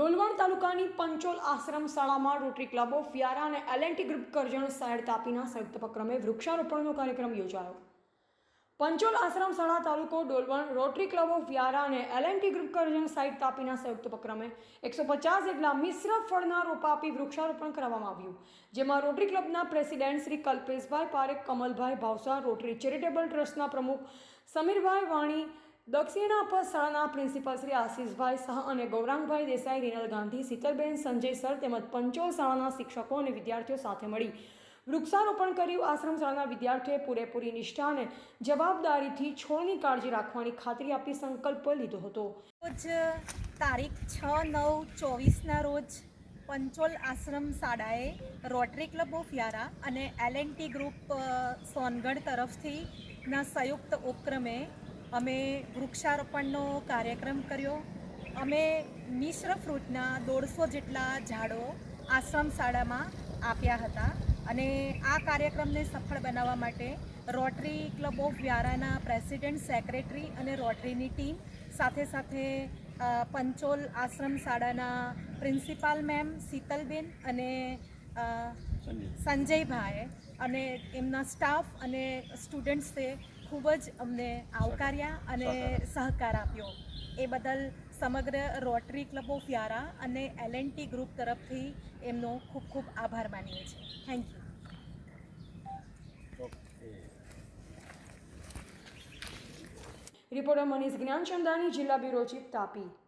ડોલવણ તાલુકાની પંચોલ આશ્રમ શાળામાં rotary club of Vyara અને એલએનટી ગ્રુપ કરજણ સાયડ તાપીના સંયુક્ત ઉપક્રમે વૃક્ષારોપણનો કાર્યક્રમ યોજાયો. પંચોલ આશ્રમ શાળા તાલુકો Dolvan, rotary club of Vyara અને એલએનટી ગ્રુપ કરજણ સાઇટ તાપીના સંયુક્ત ઉપક્રમે એકસો પચાસ જેટલા મિશ્ર ફળના રોપા આપી વૃક્ષારોપણ કરવામાં આવ્યું, જેમાં rotary ક્લબના president Shri Kalpeshbhai Parekh, Kamalbhai Bhavsa, rotary charitable ટ્રસ્ટના પ્રમુખ સમીરભાઈ વાણી દક્ષિણા પર શાળાના પ્રિન્સિપાલ શ્રી આશીષભાઈ શાહ અને ગૌરાંગભાઈ દેસાઈ, રીનલ ગાંધી, શીતલબેન, સંજય સર તેમજ પંચોલ શાળાના શિક્ષકો અને વિદ્યાર્થીઓ સાથે મળી. વૃક્ષારોપણ કર્યું. આશ્રમ શાળાના વિદ્યાર્થીઓએ પૂરેપૂરી નિષ્ઠા અને જવાબદારીથી છોડની કાળજી રાખવાની ખાતરી આપી સંકલ્પ લીધો હતો. રોજ તારીખ છ નવ ચોવીસના રોજ પંચોલ આશ્રમ શાળાએ રોટરી ક્લબ ઓફ યારા અને એલએનટી ગ્રુપ સોનગઢ તરફથી ના સંયુક્ત ઉપક્રમે અમે વૃક્ષારોપણનો કાર્યક્રમ કર્યો. અમે મિશ્ર ફ્રૂટના દોઢસો જેટલા ઝાડો આશ્રમ શાળામાં આપ્યા હતા અને આ કાર્યક્રમને સફળ બનાવવા માટે રોટરી ક્લબ ઓફ વ્યારાના પ્રેસિડેન્ટ સેક્રેટરી અને રોટરીની ટીમ સાથે સાથે પંચોલ આશ્રમ શાળાના પ્રિન્સિપાલ મેમ શીતલબેન અને સંજયભાઈ અને એમના સ્ટાફ અને સ્ટુડન્ટ્સે ખૂબ જ અમને આવકાર્યા અને સહકાર આપ્યો. એ બદલ સમગ્ર રોટરી ક્લબ ઓફ યારા અને એલએનટી ગ્રુપ તરફથી એમનો ખૂબ ખૂબ આભાર માનીએ છીએ. Thank you reporter Manish Gyanchandani જિલ્લા બ્યુરો ચીફ તાપી